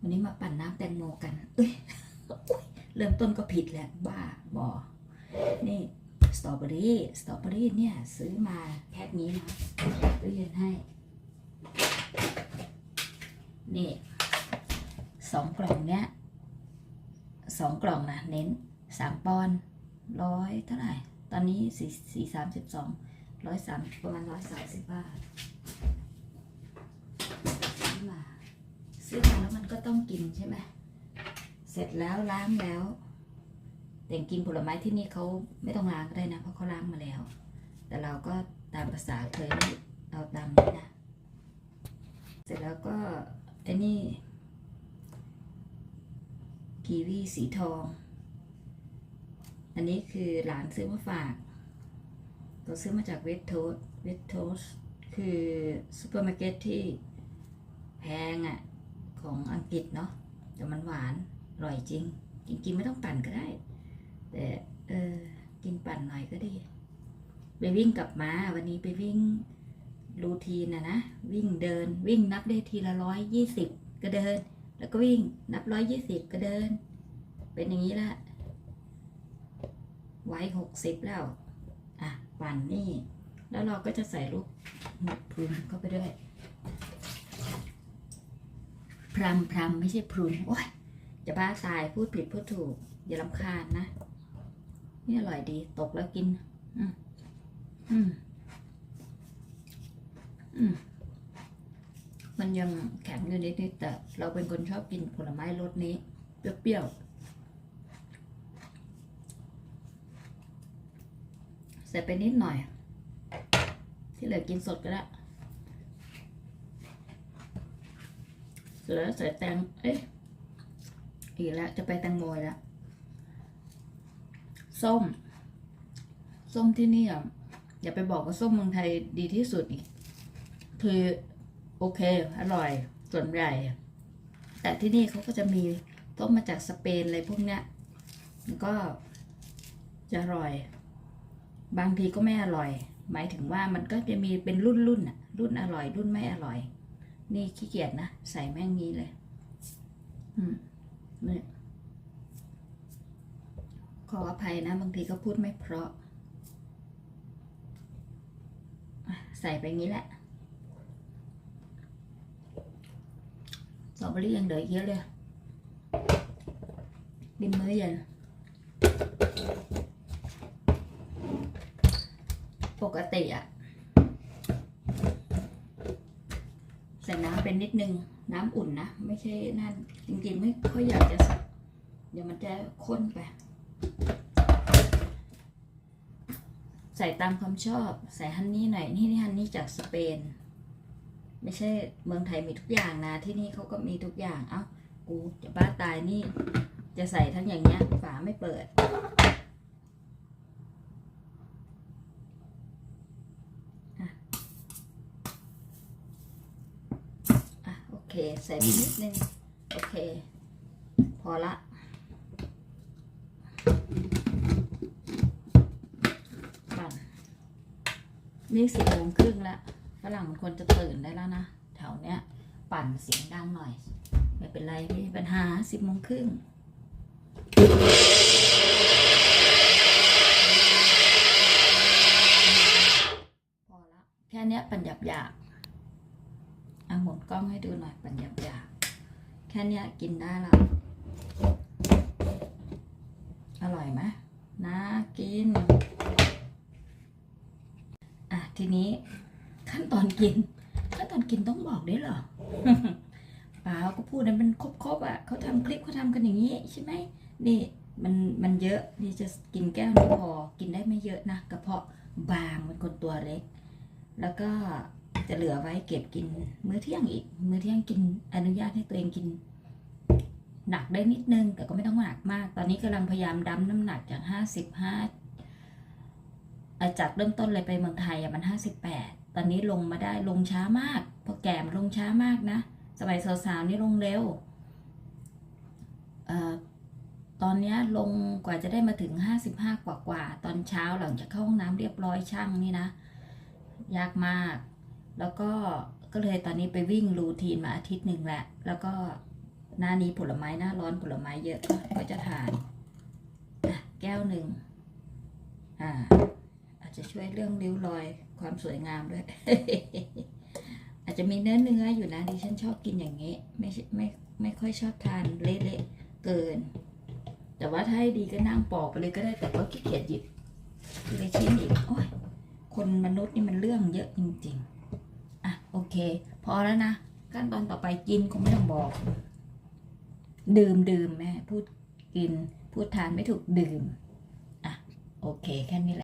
วันนี้มาปั่นน้ำแตงโมกัน เอ้ยเริ่มต้นก็ผิดแหละบ้าบอ นี่สตรอเบอรี่ สตรอเบอรี่เนี่ย ซื้อมาแพ็คนี้นะตู้เย็นให้ นี่สองกล่องเนี้ยสองกล่องนะเน้นสามปอนด์ร้อยเท่าไหร่ ตอนนี้สี่สี่สามสิบสองร้อยสามประมาณร้อยสามสิบบาทซื้อมา ซื้อมาแล้วมันก็ต้องกินใช่ไหมเสร็จแล้วล้างแล้ว แต่กินผลไม้ที่นี่เขาไม่ต้องล้างก็ได้นะ เพราะเขาล้างมาแล้ว แต่เราก็ตามภาษาเคยเอาตามนี้นะ เสร็จแล้วก็ไอ้นี่กีวีสีทอง อันนี้คือหลานซื้อมาฝากเราซื้อมาจากเวทโทสเวทโทสคือซูเปอร์มาร์เก็ตที่แพงอะ่ะ ของอังกฤษเนาะแต่มันหวานอร่อยจริงจริงๆไม่ต้องปั่นก็ได้ แต่เออกินปั่นหน่อยก็ดี ไปวิ่งกลับมาวันนี้ไปวิ่งรูทีนนะนะ วิ่งเดินวิ่งนับได้ทีละร้อยยี่สิบก็เดิน แล้วก็วิ่งนับร้อยยี่สิบก็เดิน เป็นอย่างนี้ละไว้หกสิบแล้ว อะปั่นนี่ แล้วเราก็จะใส่ลูกหมดพรุนเข้าไปด้วย รำพรำไม่ใช่พรุนโอ้ยจะบ้าตายพูดผิดพูดถูก อย่าลำคาญนะ นี่อร่อยดี ตกแล้วกิน อืมอืมอืมมันยังแข็งอยู่นิดๆแต่เราเป็นคนชอบกินผลไม้รสนี้ เปรี้ยวๆใส่ไปนิดหน่อย ที่เหลือกินสดก็ได้ สร็จแล้วใส่แตง เอ๊ะ อีกแล้ว จะไปแตงโมยแล้วส้ม ส้มที่นี่อะอย่าไปบอกว่าส้มเมืองไทยดีที่สุดอีก คือโอเค อร่อย ส่วนใหญ่ แต่ที่นี่เขาก็จะมีต้มมาจากสเปนอะไรพวกเนี้ยมันก็จะอร่อย บางทีก็ไม่อร่อย หมายถึงว่ามันก็จะมีเป็นรุ่นรุ่นอะรุ่นอร่อย รุ่นไม่อร่อย นี่ขี้เกียจนะ ใส่แม่งนี้เลย อืมนี่ขออภัยนะ บางทีก็พูดไม่เพราะ ใส่ไปงี้แหละสตรอเบอรี่ยังเหลือเยอะเลยดิมมื้อเย็นปกติอะใส่น้ำ เป็นนิดนึงน้ำอุ่นนะ ไม่ใช่นั่นจริงๆ ไม่ค่อยอยากจะเดี๋ยวมันจะข้นไปใส่ตามความชอบ ใส่ฮันนี่หน่อยนี่นี่ฮันนี่จากสเปน ไม่ใช่เมืองไทยมีทุกอย่างนะ ที่นี่เขาก็มีทุกอย่าง เอ้ากูจะบ้าตายนี่ จะใส่ทั้งอย่างเงี้ยฝาไม่เปิด อะ อะ โอเค ใส่นิดนึง โอเค พอละปั่นนี่สิบโมงครึ่งแล้วฝรั่งมันควรจะตื่นได้แล้วนะ แถวเนี้ย ปั่นเสียงดังหน่อย ไม่เป็นไรไม่มีปัญหาสิบโมงครึ่งพอละแค่เนี้ยปั่นหยับหยาบๆ เอาหมุนกล้องให้ดูหน่อยปั่นหยับยาบๆแค่เนี้ยกินได้แล้วอร่อยไหมน่ากิน อะ ทีนี้ขั้นตอนกิน ขั้นตอนกินต้องบอกด้วยเหรอเปล่าก็พูดนั้นมันครบๆอะเขาทำคลิปเขาทำกันอย่างนี้ใช่ไหมนี่มันมันเยอะนี่จะกินแก้วนี้พอกินได้ไม่เยอะนะกระเพาะบางเป็นคนตัวเล็ก แล้วก็ จะเหลือไว้เก็บกินมื้อเที่ยงอีก มื้อเที่ยงกินอนุญาตให้ตัวเองกิน หนักได้นิดนึง แต่ก็ไม่ต้องหนักมาก ตอนนี้กำลังพยายามดั้มน้ำหนักจากห้าสิบห้าจากเริ่มต้นเลยไปเมืองไทยมันห้าสิบแปดตอนนี้ลงมาได้ลงช้ามากพอแก่มลงช้ามากนะ สมัยสาวๆนี่ลงเร็วอตอนนี้ลงกว่าจะได้มาถึงห้าสิบห้ากว่ากว่า ตอนเช้าหลังจากเข้าห้องน้ำเรียบร้อยช่างนี่นะ ยากมาก แล้วก็ก็เลยตอนนี้ไปวิ่งรูทีนมาอาทิตย์หนึ่งแหละ แล้วก็หน้านี้ผลไม้หน้าร้อนผลไม้เยอะก็จะทานแก้วหนึ่งอ่า อาจจะช่วยเรื่องริ้วรอยความสวยงามด้วย อาจจะมีเนื้อเนื้ออยู่นะดิฉันชอบกินอย่างนี้ ไม่ใช่ไม่ไม่ค่อยชอบทานเละๆเกิน แต่ว่าถ้าให้ดีก็นั่งปอกไปเลยก็ได้แต่ก็ขี้เกียจหยิบทีละชิ้นอีกโอ้ยคนมนุษย์นี่มันเรื่องเยอะจริง ๆ พอแล้วนะขั้นตอนต่อไปกินคงไม่ต้องบอก ดื่มดื่มแม่พูดกิน พูดทานไม่ถูกดื่ม อะ โอเค แค่นี้แหละ